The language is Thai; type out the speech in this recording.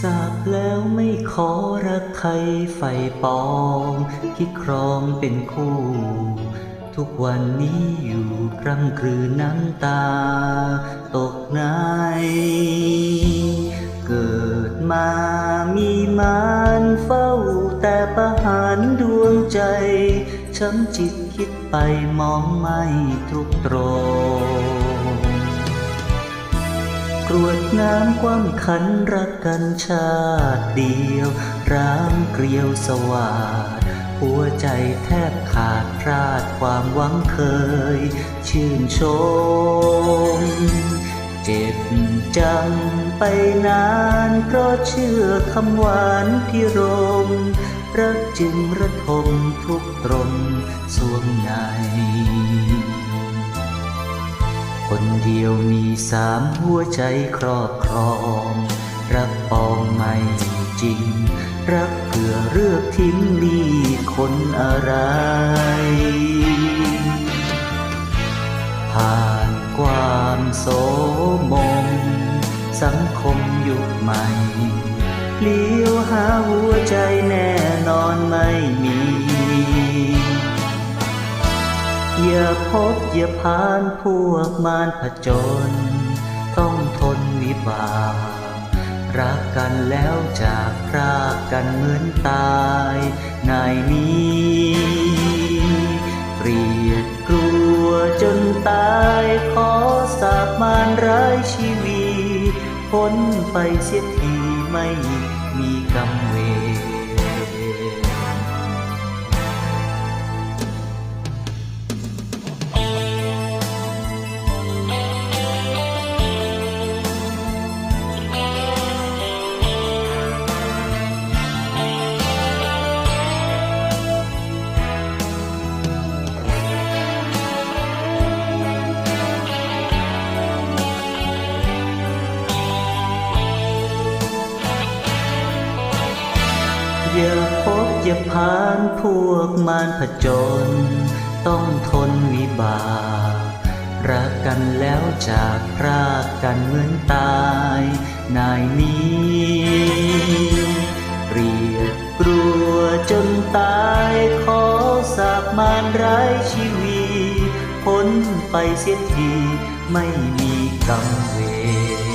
สาบแล้วไม่ขอรักใครไฟปองคิดครองเป็นคู่ ทุกวันนี้อยู่กรำกลืนน้ำตา ตกในเกิดมามีมานเฝ้า แต่ประหารดวงใจ ช้ำจิตคิดไปมองไม่ตรุกตรงกร วดน้ำความขันรักกันชาติเดียว ร้างเกลียวสวาดหัวใจแทบขาดพลาดความหวังเคย ชื่นชม เจ็บจำไปนานเพราะเชื่อคำหวานพิรมรักจึงระทมทุกตรมสวงใน คนเดียวมีสามหัวใจครอบครอง รักปองไม่จริง รักเพื่อเลือกทิ้งนี่คนอะไร ผ่านความโสมม สังคมยุคใหม่เลี้ยวหาหัวใจแน่นอนไม่มี อย่าพบอย่าผ่านพวกมารผจญต้องทนวิบากรักกันแล้วจากพรากกันเหมือนตายนายนี้เกลียดกลัวจนตายขอสาบมารร้ายชีวีพ้นไปเสียทีไม่มีกรรมเว อย่าพบอย่าผ่านพวกมารผจญต้องทนวิบากรักกันแล้วจากพรากกันเหมือนตายนายนี้เกลียดกลัวจนตายขอสาบมารร้ายชีวีพ้นไปเสียทีไม่มีกังวร